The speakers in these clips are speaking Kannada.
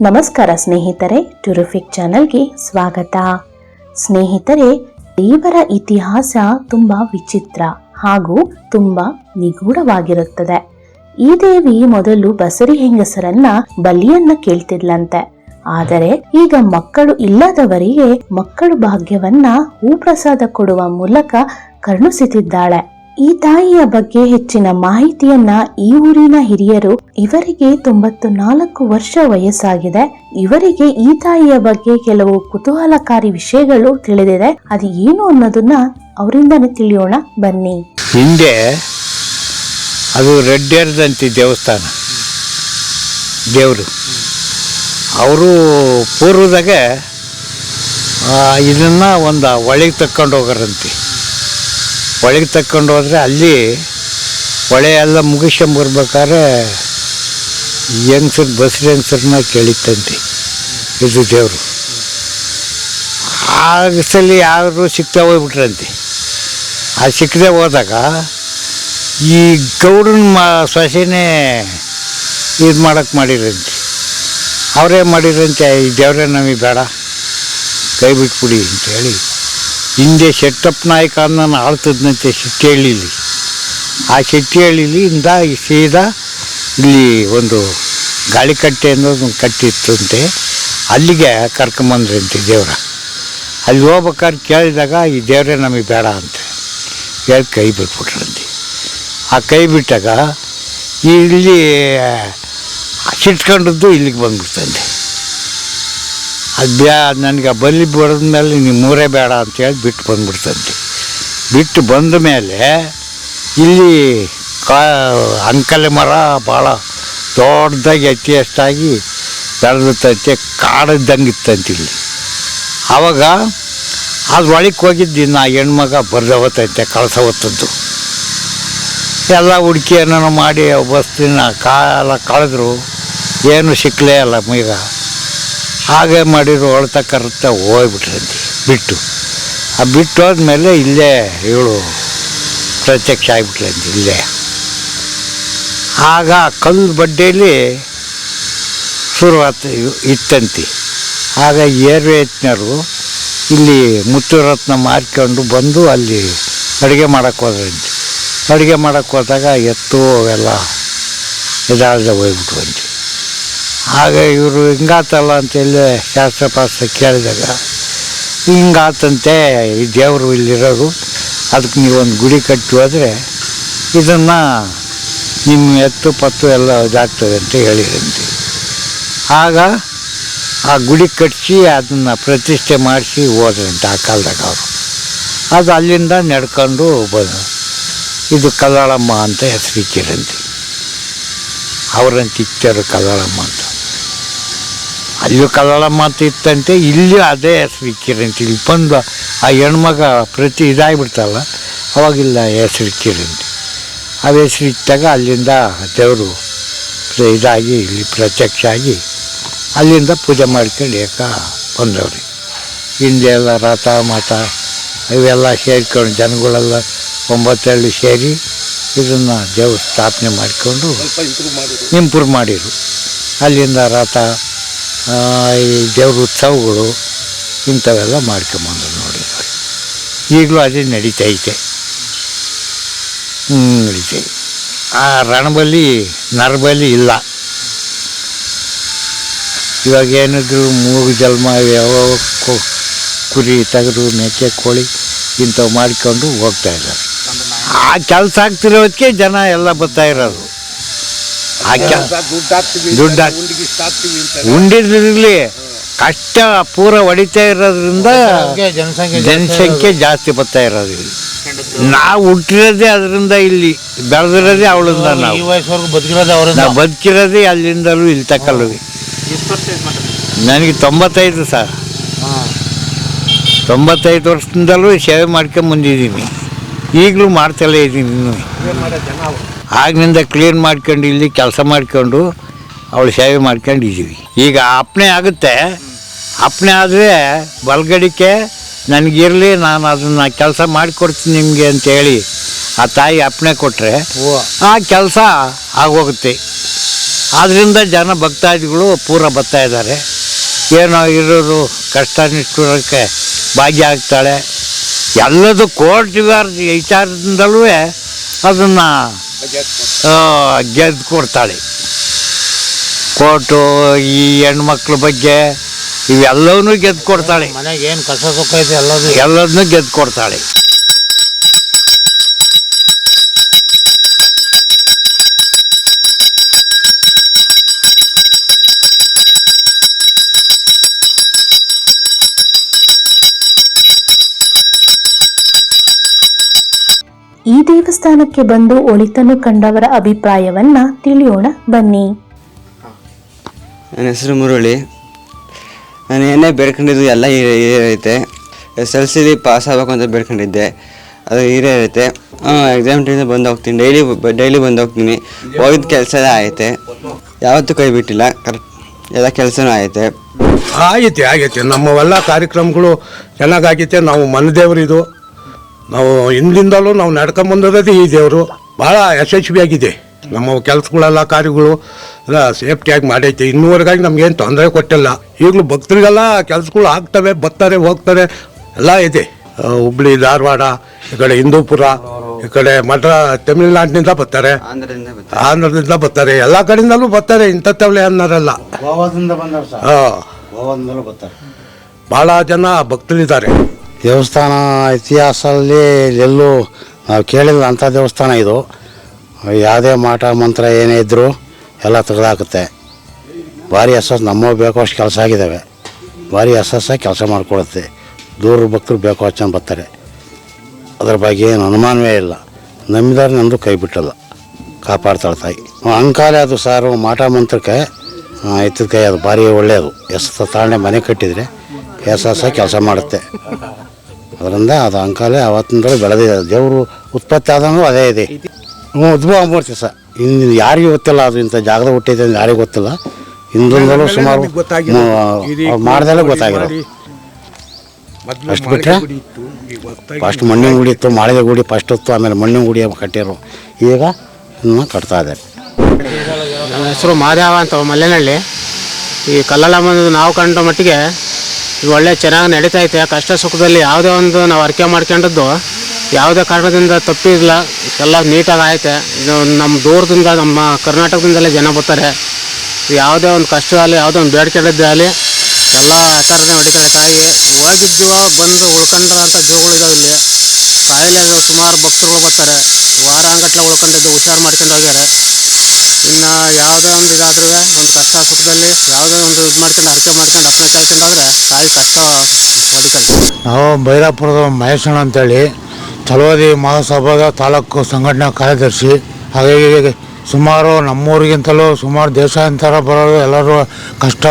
ನಮಸ್ಕಾರ ಸ್ನೇಹಿತರೆ ಟುರಿಫಿಕ್ ಚಾನೆಲ್ಗೆ ಸ್ವಾಗತ. ಸ್ನೇಹಿತರೆ, ದೇವರ ಇತಿಹಾಸ ತುಂಬಾ ವಿಚಿತ್ರ ಹಾಗೂ ತುಂಬ ನಿಗೂಢವಾಗಿರುತ್ತದೆ. ಈ ದೇವಿ ಮೊದಲು ಬಸರಿ ಹೆಂಗಸರನ್ನ ಬಲಿಯನ್ನ ಕೇಳ್ತಿದ್ಲಂತೆ. ಆದರೆ ಈಗ ಮಕ್ಕಳು ಇಲ್ಲದವರಿಗೆ ಮಕ್ಕಳು ಭಾಗ್ಯವನ್ನ ಹೂಪ್ರಸಾದ ಕೊಡುವ ಮೂಲಕ ಕರುಣಿಸುತ್ತಿದ್ದಾಳೆ. ಈ ತಾಯಿಯ ಬಗ್ಗೆ ಹೆಚ್ಚಿನ ಮಾಹಿತಿಯನ್ನ ಈ ಊರಿನ ಹಿರಿಯರು ಇವರಿಗೆ ತೊಂಬತ್ತು ನಾಲ್ಕು ವರ್ಷ ವಯಸ್ಸಾಗಿದೆ. ಇವರಿಗೆ ಈ ತಾಯಿಯ ಬಗ್ಗೆ ಕೆಲವು ಕುತೂಹಲಕಾರಿ ವಿಷಯಗಳು ತಿಳಿದಿದೆ. ಅದು ಏನು ಅನ್ನೋದನ್ನ ಅವರಿಂದನೇ ತಿಳಿಯೋಣ. ಬನ್ನಿ. ಹಿಂದೆ ಅದು ರೆಡ್ಡಿಯರ್ದಂತಿ ದೇವಸ್ಥಾನ. ದೇವರು. ಅವರು ಪೂರ್ವದಾಗೆ ಇದನ್ನ ಒಂದು ಒಳಗೆ ತಕ್ಕೊಂಡು ಹೋಗಾರಂತೆ. ಒಳಗೆ ತಕ್ಕೊಂಡು ಹೋದರೆ ಅಲ್ಲಿ ಹೊಳೆ ಎಲ್ಲ ಮುಗಿಸ್ಕೊಂಬರ್ಬೇಕಾದ್ರೆ ಹೆಂಗ್ಸರ್, ಬಸ್ರಿ ಹೆಂಗ್ಸರನ್ನ ಕೇಳಿತ್ತಂತೆ. ಇದು ದೇವರು. ಆಗಸಲ್ಲಿ ಯಾರು ಸಿಗ್ತಾ ಹೋಗ್ಬಿಟ್ರಂತೆ. ಆ ಸಿಕ್ಕದೆ ಹೋದಾಗ ಈ ಗೌಡನ ಮಾ ಸೊಸೆನೇ ಇದು ಮಾಡೋಕ್ಕೆ ಮಾಡಿರಂತೆ. ಅವರೇ ಮಾಡಿರಂತೆ, ಈ ದೇವರೇ ನಮಗೆ ಬೇಡ. ಕೈ ಬಿಟ್ಬಿಡಿ, ಅಂತೇಳಿ. ಹಿಂದೆ ಶೆಟ್ಟಪ್ಪ ನಾಯಕ ಅನ್ನೋನು ಆಳ್ತಿದ್ನಂತೆ ಶೆಟ್ಟಿಹಳ್ಳಿಲಿ. ಆ ಶೆಟ್ಟಿಹಳ್ಳಿಲಿ ಇಂದ ಈ ಸೀದಾ ಇಲ್ಲಿ ಒಂದು ಗಾಳಿಕಟ್ಟೆ ಅನ್ನೋದು ಒಂದು ಕಟ್ಟಿತ್ತಂತೆ. ಅಲ್ಲಿಗೆ ಕರ್ಕೊಂಬಂದ್ರಂತೆ ದೇವರ. ಅಲ್ಲಿ ಹೋಗ್ಬೇಕಾದ್ರೆ ಕೇಳಿದಾಗ ಈ ದೇವರೇ ನಮಗೆ ಬೇಡ ಅಂತ. ಹೇಳಿ ಕೈ ಬಿಟ್ಬಿಟ್ರಂತೆ ಆ ಕೈ ಬಿಟ್ಟಾಗ ಇಲ್ಲಿ ಸಿಟ್ಕೊಂಡದ್ದು ಇಲ್ಲಿಗೆ ಬಂದ್ಬಿಡ್ತಂತೆ. ಅದು ಬ್ಯಾ, ನನಗೆ ಬಲಿ ಬಡಿದ ಮೇಲೆ ನೀವು ಮೂರೇ ಬೇಡ ಅಂತೇಳಿ ಬಿಟ್ಟು ಬಂದ್ಬಿಡ್ತಂತೆ ಬಿಟ್ಟು ಬಂದ ಮೇಲೆ ಇಲ್ಲಿ ಕಾ, ಅಂಕಲೆ ಮರ ಭಾಳ ದೊಡ್ಡದಾಗಿ ಅತಿ ಹೆಚ್ಚಾಗಿ ಬೆಳೆದತ್ತಂತೆ ಕಾಡಿದ್ದಂಗೆ ಇತ್ತಂತೆ ಇಲ್ಲಿ. ಆವಾಗ ಅದು ಒಳಗೆ ಹೋಗಿದ್ದು ನಾ ಹೆಣ್ಮಗ ಬರ್ದೆ ಹೋತೈತೆ ಕಳಸ ಹೊತ್ತದ್ದು ಎಲ್ಲ ಹುಡುಕಿ ಏನೋ ಮಾಡಿ ಬಸ್ತಿನ ಕಾಲ ಕಳೆದ್ರು. ಏನು ಸಿಕ್ಕಲೇ ಅಲ್ಲ ಈಗ ಹಾಗೆ ಮಾಡಿರೋ ಹೊಳ್ತ ಕರ್ತ ಹೋಗ್ಬಿಟ್ರಂತೆ. ಬಿಟ್ಟು. ಆ ಬಿಟ್ಟು ಹೋದ್ಮೇಲೆ ಇಲ್ಲೇ ಇವಳು ಪ್ರತ್ಯಕ್ಷ ಆಗಿಬಿಟ್ರಂತೆ, ಇಲ್ಲೇ. ಆಗ ಕಲ್ಲು ಬಡ್ಡೆಯಲ್ಲಿ ಶುರುವಾತ ಇತ್ತಂತೆ. ಆಗ ಏರ್ವೇತ್ನರು ಇಲ್ಲಿ ಮುತ್ತುರತ್ನ ಮಾರ್ಕೊಂಡು ಬಂದು ಅಲ್ಲಿ ಅಡುಗೆ ಮಾಡೋಕ್ಕೆ ಹೋದ್ರಂತೆ. ಅಡುಗೆ ಮಾಡೋಕ್ಕೆ ಹೋದಾಗ ಎತ್ತು ಅವೆಲ್ಲ ಇದಾಗದೆ ಹೋಗ್ಬಿಟ್ವಂತೆ. ಆಗ ಇವರು ಹಿಂಗಾತಲ್ಲ ಅಂತೇಳಿ ಶಾಸ್ತ್ರ ಪಾಸ್ತ್ರ ಕೇಳಿದಾಗ, ಹಿಂಗಾತಂತೆ ಈ ದೇವರು ಇಲ್ಲಿರೋದು ಅದಕ್ಕೆ ನೀವೊಂದು ಗುಡಿ ಕಟ್ಟಿ ಹೋದರೆ ಇದನ್ನು ನಿಮ್ಮ ಎತ್ತು ಪತ್ತು ಎಲ್ಲ ಇದಾಗ್ತದೆ ಅಂತ ಹೇಳಿದಂತೆ ಆಗ ಆ ಗುಡಿ ಕಟ್ಟಿಸಿ ಅದನ್ನು ಪ್ರತಿಷ್ಠೆ ಮಾಡಿಸಿ ಹೋದ್ರಂತೆ ಆ ಕಾಲದಾಗ ಅವರು. ಅದು ಅಲ್ಲಿಂದ ನಡ್ಕೊಂಡು ಬಂದು, ಇದು ಕಲ್ಲಾಳಮ್ಮ ಅಂತ ಹೆಸರಿಕ್ಕಿರಂತೆ ಅವರಂತ ಇಚ್ಚಾರು ಕಲ್ಲಾಳಮ್ಮ ಅಂತ. ಅಲ್ಲಿಯೂ ಕಲ್ಲಳ ಮಾತಿತ್ತಂತೆ ಇತ್ತಂತೆ ಇಲ್ಲಿ ಅದೇ ಹೆಸರು ಅಂತ ಇಲ್ಲಿ ಬಂದು ಆ ಹೆಣ್ಮಗ ಪ್ರತಿ ಇದಾಗಿಬಿಡ್ತಲ್ಲ ಅವಾಗಿಲ್ಲ ಹೆಸರು ಅಂತ ಆ ಹೆಸರು ಇಟ್ಟಾಗ ಅಲ್ಲಿಂದ ದೇವರು ಇದಾಗಿ ಇಲ್ಲಿ ಪ್ರತ್ಯಕ್ಷ ಆಗಿ ಅಲ್ಲಿಂದ ಪೂಜೆ ಮಾಡ್ಕೊಂಡು ಏಕ ಬಂದವ್ರಿ. ಹಿಂದೆ ಎಲ್ಲ ರಥ ಮತ ಇವೆಲ್ಲ ಸೇರ್ಕೊಂಡು ಜನಗಳೆಲ್ಲ ಒಂಬತ್ತೇಳು ಸೇರಿ ಇದನ್ನು ದೇವ್ರ ಸ್ಥಾಪನೆ ಮಾಡಿಕೊಂಡು ಇಂಪ್ರೂವ್ ಮಾಡಿದರು ಅಲ್ಲಿಂದ ರಥ ಈ ದೇವ್ರ ಉತ್ಸವಗಳು ಇಂಥವೆಲ್ಲ ಮಾಡ್ಕೊಂಬಂದ್ರು ನೋಡಿ ಈಗಲೂ ಅದೇ ನಡೀತೈತೆ ನಡೀತೈತೆ ಆ ರಣಬಲಿ, ನರಬಲಿ ಇಲ್ಲ. ಇವಾಗ ಏನಿದ್ರು ಮೂಗು ಜನ್ಮ ಯಾವ ಕುರಿ ತೆಗೆದು ಮೇಕೆ, ಕೋಳಿ ಇಂಥವು ಮಾಡಿಕೊಂಡು ಹೋಗ್ತಾ ಇದ್ದಾರೆ. ಆ ಕೆಲಸ ಆಗ್ತಿರೋದಕ್ಕೆ ಜನ ಎಲ್ಲ ಬರ್ತಾ ಇರೋದು. ಆ ಕೆಲ್ ದುಡ್ಡು ಹಾಕ್- ಉಂಡಿದ್ರಲ್ಲಿ ಕಷ್ಟ ಪೂರ ಹೊಡಿತಾ ಇರೋದ್ರಿಂದ ಜನಸಂಖ್ಯೆ ಜನಸಂಖ್ಯೆ ಜಾಸ್ತಿ ಬರ್ತಾ ಇರೋದು ಇಲ್ಲಿ. ನಾವು ಹುಟ್ಟಿರೋದೇ ಅದರಿಂದ ಇಲ್ಲಿ ಬೆಳೆದಿರೋದೇ ಅವಳಿಂದ ಈ ನಾವು ಬದುಕಿರೋದು ಅವರಿಂದ. ನಾವು ಬದುಕಿರೋದೇ ಅಲ್ಲಿಂದಲೂ ಇಲ್ಲಿ ತಕ್ಕಲ್ಲೂ. ನನಗೆ ತೊಂಬತ್ತೈದು ಸರ್. ತೊಂಬತ್ತೈದು ವರ್ಷದಿಂದಲೂ ಸೇವೆ ಮಾಡ್ಕೊಂಡು ಬಂದಿದ್ದೀನಿ. ಈಗಲೂ ಮಾಡ್ತಲೇ ಇದ್ದೀನಿ ಇನ್ನು. ಆಗಿನಿಂದ ಕ್ಲೀನ್ ಮಾಡ್ಕೊಂಡು ಇಲ್ಲಿ ಕೆಲಸ ಮಾಡಿಕೊಂಡು ಅವಳು ಸೇವೆ ಮಾಡ್ಕೊಂಡು ಇದ್ದೀವಿ ಈಗ ಅಪ್ಪಣೆ ಆಗುತ್ತೆ. ಅಪ್ಪಣೆ ಆದರೆ ಬಲ್ಗಡಿಕೆ ನನಗಿರಲಿ ನಾನು ಅದನ್ನು ಕೆಲಸ ಮಾಡಿಕೊಡ್ತೀನಿ ನಿಮಗೆ ಅಂತೇಳಿ ಆ ತಾಯಿ ಅಪ್ಪಣೆ ಕೊಟ್ಟರೆ ಆ ಕೆಲಸ ಆಗೋಗುತ್ತೆ. ಆದ್ದರಿಂದ ಜನ ಭಕ್ತಾದಿಗಳು ಪೂರ ಬರ್ತಾ ಇದ್ದಾರೆ. ಏನೋ ಇರೋರು ಕಷ್ಟ ನಿಷ್ಠುರಕ್ಕೆ ಭಾಗ್ಯ ಆಗ್ತಾಳೆ. ಎಲ್ಲದು ಕೋರ್ಟ್ ವಿಚಾರದಿಂದಲೂ ಅದನ್ನು ಗೆದ್ದು ಕೊಡ್ತಾಳೆ. ಕೋರ್ಟು ಈ ಹೆಣ್ಮಕ್ಳ ಬಗ್ಗೆ ಇವೆಲ್ಲವನ್ನೂ ಗೆದ್ದು ಕೊಡ್ತಾಳೆ. ಮನೆಗೆ ಏನು ಕಸ ಸುಖ ಇದೆ ಎಲ್ಲದೂ ಎಲ್ಲದನ್ನೂ ಗೆದ್ದು ಕೊಡ್ತಾಳೆ. ಈ ದೇವಸ್ಥಾನಕ್ಕೆ ಬಂದು ಒಳಿತನ್ನು ಕಂಡವರ ಅಭಿಪ್ರಾಯವನ್ನ ತಿಳಿಯೋಣ ಬನ್ನಿ. ನನ್ನ ಹೆಸರು ಮುರುಳಿ. ನಾನು ಏನೇ ಬೇಡ್ಕೊಂಡಿದ್ದು ಎಲ್ಲ ಐತೆ ಎಸ್ ಎಲ್ ಸಿಲಿ ಪಾಸ್ ಆಗಬೇಕು ಅಂತ ಬೇಡ್ಕೊಂಡಿದ್ದೆ. ಅದು ಹೀರೇ ಐತೆ ಎಕ್ಸಾಮ್ ಟೈಮಿಂದ ಬಂದು ಹೋಗ್ತೀನಿ. ಡೈಲಿ ಡೈಲಿ ಬಂದು ಹೋಗ್ತೀನಿ. ಹೋಗಿದ್ದ ಕೆಲಸ ಎಲ್ಲ ಐತೆ ಯಾವತ್ತೂ ಕೈ ಬಿಟ್ಟಿಲ್ಲ. ಕರೆಕ್ಟ್ ಎಲ್ಲ ಕೆಲಸನೂ ಆಯಿತೆ. ಆಗೈತೆ ಆಗೈತೆ ನಮ್ಮವೆಲ್ಲ ಕಾರ್ಯಕ್ರಮಗಳು ಚೆನ್ನಾಗಾಗೈತೆ ನಾವು ಮನೆ ದೇವರಿದು ನಾವು ಹಿಂದಿಂದಲೂ ನಾವು ನಡ್ಕೊಂಬಂದಿರೋದು ಈ ದೇವರು. ಭಾಳ ಯಶಸ್ವಿಯಾಗಿದೆ ನಮ್ಮ ಕೆಲಸಗಳೆಲ್ಲ ಕಾರ್ಯಗಳು ಎಲ್ಲ ಸೇಫ್ಟಿಯಾಗಿ ಮಾಡೈತೆ. ಇನ್ನೂವರೆಗಾಗಿ ನಮ್ಗೇನು ತೊಂದರೆ ಕೊಟ್ಟಿಲ್ಲ. ಈಗಲೂ ಭಕ್ತರಿಗೆಲ್ಲ ಕೆಲಸಗಳು ಆಗ್ತವೆ ಬರ್ತಾರೆ ಹೋಗ್ತಾರೆ. ಎಲ್ಲ ಇದೆ. ಹುಬ್ಳಿ ಧಾರವಾಡ ಈ ಕಡೆ ಹಿಂದೂಪುರ ಈ ಕಡೆ ಮಠ ತಮಿಳುನಾಡಿನಿಂದ ಬರ್ತಾರೆ. ಆಂಧ್ರದಿಂದ ಬರ್ತಾರೆ. ಎಲ್ಲ ಕಡೆಯಿಂದಲೂ ಬರ್ತಾರೆ. ಇಂಥತ್ತವಳೆ ಅನ್ನೋರಲ್ಲ. ಹಾಂ. ಭಾಳ ಜನ ಭಕ್ತರಿದ್ದಾರೆ. ದೇವಸ್ಥಾನ ಇತಿಹಾಸದಲ್ಲಿ ಎಲ್ಲೂ ನಾವು ಕೇಳಿಲ್ಲ ಅಂಥ ದೇವಸ್ಥಾನ ಇದು. ಯಾವುದೇ ಮಾಟ, ಮಂತ್ರ ಏನೇ ಇದ್ದರೂ ಎಲ್ಲ ತೆಗೆದಾಕುತ್ತೆ. ಭಾರಿ ಅಸಸ್ ನಮ್ಮ ಬೇಕೋ ಅಷ್ಟು ಕೆಲಸ ಆಗಿದ್ದಾವೆ. ಭಾರಿ ಅಸಸ್ಸಾಗಿ ಕೆಲಸ ಮಾಡಿಕೊಡುತ್ತೆ. ದೂರ ಭಕ್ತರು ಬೇಕೋ ಜನ ಬರ್ತಾರೆ. ಅದ್ರ ಬಗ್ಗೆ ಏನು ಅನುಮಾನವೇ ಇಲ್ಲ. ನಂಬಿದಾರೆ ನಂದು ಕೈ ಬಿಟ್ಟಲ್ಲ. ಕಾಪಾಡ್ತಾಳೆ ತಾಯಿ. ಅಂಕಾಲೆ ಅದು ಸಾರು, ಮಾಟ, ಮಂತ್ರಕ್ಕೆ ಎತ್ತಿದ ಕೈ ಅದು ಭಾರಿ ಒಳ್ಳೆಯದು. ಎಸ್ ತಾಳೆ ಮನೆ ಕಟ್ಟಿದರೆ ಎಸ್ ಕೆಲಸ ಮಾಡುತ್ತೆ. ಅದರಿಂದ ಅದು ಅಂಕಾಲೆ ಅವತ್ತಿಂದಲೂ ಬೆಳೆದಿದೆ. ದೇವರು ಉತ್ಪತ್ತಿ ಆದಂಗು ಅದೇ ಇದೆ. ಹ್ಞೂ ಉದ್ಭವ ಮೂರ್ತಿ ಸರ್. ಇನ್ನು ಯಾರಿಗೂ ಗೊತ್ತಿಲ್ಲ ಅದು ಇಂಥ ಜಾಗದ ಹುಟ್ಟಿದೆ ಅಂತ ಯಾರಿಗೂ ಗೊತ್ತಿಲ್ಲ. ಹಿಂದಿಂದಲೂ ಸುಮಾರು ಮಾಡ್ದಲ್ಲೇ ಗೊತ್ತಾಗಿರೋದು ಅಷ್ಟು ಬಿಟ್ಟರೆ ಫಸ್ಟ್ ಮಣ್ಣಿನ ಗುಡಿ ಇತ್ತು ಮಾಳಿಗೆ ಗುಡಿ ಫಸ್ಟ್ ಇತ್ತು ಆಮೇಲೆ ಮಣ್ಣಿನ ಗುಡಿ ಕಟ್ಟಿರು. ಈಗ ಇನ್ನು ಕಟ್ತಾ ಇದ್ದಾರೆ. ನನ್ನ ಹೆಸರು ಮಾದೇವ ಅಂತ ಮಲ್ಲೇನಹಳ್ಳಿ ಈ ಕಲ್ಲಲ್ಲ ಬಂದು ನಾವು ಕಂಡ ಮಟ್ಟಿಗೆ ಈಗ ಒಳ್ಳೆ ಚೆನ್ನಾಗಿ ನಡೀತಾ ಐತೆ. ಕಷ್ಟ ಸುಖದಲ್ಲಿ ಯಾವುದೇ ಒಂದು ನಾವು ಅರ್ಕೆ ಮಾಡ್ಕೊಂಡದ್ದು ಯಾವುದೇ ಕಾರಣದಿಂದ ತಪ್ಪಿಲ್ಲ. ಎಲ್ಲ ನೀಟಾಗಿ ಐತೆ ಇದು ನಮ್ಮ ದೂರದಿಂದ, ನಮ್ಮ ಕರ್ನಾಟಕದಿಂದಲೇ ಜನ ಬರ್ತಾರೆ. ಯಾವುದೇ ಒಂದು ಕಷ್ಟ ಆಗಲಿ, ಯಾವುದೇ ಒಂದು ಬೇಡ್ಕೊಂಡಿದ್ದೇ ಆಗಲಿ, ಎಲ್ಲ ಆ ಥರನೇ ಹೊಡಿತಾರೆ ಹೋಗಿದ್ದ ಹೋಗಿದ್ದು ಬಂದು ಉಳ್ಕೊಂಡ್ರಂಥ ಜೀವಗಳಿದಾವೆ ಇಲ್ಲಿ ಕಾಯಿಲೆ ಸುಮಾರು ಭಕ್ತರುಗಳು ಬರ್ತಾರೆ. ವಾರಾಂಗಟ್ಲೆ ಉಳ್ಕೊಂಡಿದ್ದು ಹುಷಾರು ಮಾಡ್ಕೊಂಡು ಹೋಗ್ಯಾರೆ. ಇನ್ನು ಯಾವುದೇ ಒಂದು ಇದಾದ್ರೂ ಒಂದು ಕಷ್ಟ ಸುಖದಲ್ಲಿ ಯಾವುದೇ ಒಂದು ಇದು ಮಾಡ್ಕೊಂಡು ಹರಕೆ ಮಾಡ್ಕೊಂಡು ಅಪ್ಪನ ಕಳ್ಕೊಂಡಾದ್ರೆ ತಾಯಿ ಕಷ್ಟ ಬದುಕಲ್ಲ. ನಾವು ಬೈರಾಪುರದ ಮಹೇಶಣ್ಣ ಅಂತೇಳಿ ಚಲವಾದಿ ಮಹಾಸಭಾದ ತಾಲೂಕು ಸಂಘಟನಾ ಕಾರ್ಯದರ್ಶಿ. ಹಾಗಾಗಿ ಸುಮಾರು ನಮ್ಮೂರಿಗಿಂತಲೂ ಸುಮಾರು ದೇಶ ದೇಶಾಂತರ ಬರೋರು ಎಲ್ಲರೂ ಕಷ್ಟ,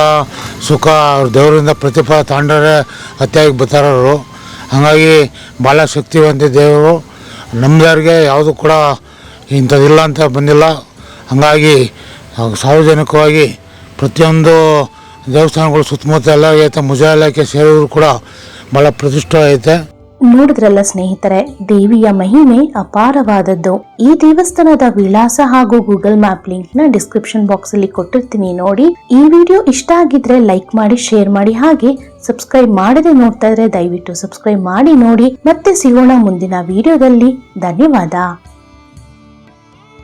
ಸುಖ ಅವ್ರ ದೇವರಿಂದ ಪ್ರತಿಫಲ ತಾಂಡರೆ ಅತಿಯಾಗಿ ಬರ್ತಾರವರು ಹಾಗಾಗಿ ಭಾಳ ಶಕ್ತಿವಂತ ದೇವರು ನಮ್ಮದವ್ರಿಗೆ ಯಾವುದು ಕೂಡ ಇಂಥದ್ದಿಲ್ಲ ಅಂತ ಬಂದಿಲ್ಲ. ಹಾಗಾಗಿ ಸಾರ್ವಜನಿಕವಾಗಿ ಪ್ರತಿಯೊಂದು ದೇವಸ್ಥಾನಗಳು ಸುತ್ತಮುತ್ತ ಎಲ್ಲ ಐತೆ ಮುಜಾ ಇಲಾಖೆ ಸೇರಿದ್ರು ಕೂಡ ಭಾಳ ಪ್ರತಿಷ್ಠೆ ಐತೆ. ನೋಡಿದ್ರಲ್ಲ ಸ್ನೇಹಿತರೆ, ದೇವಿಯ ಮಹಿಮೆ ಅಪಾರವಾದದ್ದು. ಈ ದೇವಸ್ಥಾನದ ವಿಳಾಸ ಹಾಗೂ ಗೂಗಲ್ ಮ್ಯಾಪ್ ಲಿಂಕ್ನ ಡಿಸ್ಕ್ರಿಪ್ಷನ್ ಬಾಕ್ಸ್ ಅಲ್ಲಿ ಕೊಟ್ಟಿರ್ತೀನಿ ನೋಡಿ. ಈ ವಿಡಿಯೋ ಇಷ್ಟ ಆಗಿದ್ರೆ ಲೈಕ್ ಮಾಡಿ, ಶೇರ್ ಮಾಡಿ, ಹಾಗೆ ಸಬ್ಸ್ಕ್ರೈಬ್ ಮಾಡದೆ ನೋಡ್ತಾ ಇದ್ರೆ ದಯವಿಟ್ಟು ಸಬ್ಸ್ಕ್ರೈಬ್ ಮಾಡಿ ನೋಡಿ. ಮತ್ತೆ ಸಿಗೋಣ ಮುಂದಿನ ವಿಡಿಯೋದಲ್ಲಿ. ಧನ್ಯವಾದ.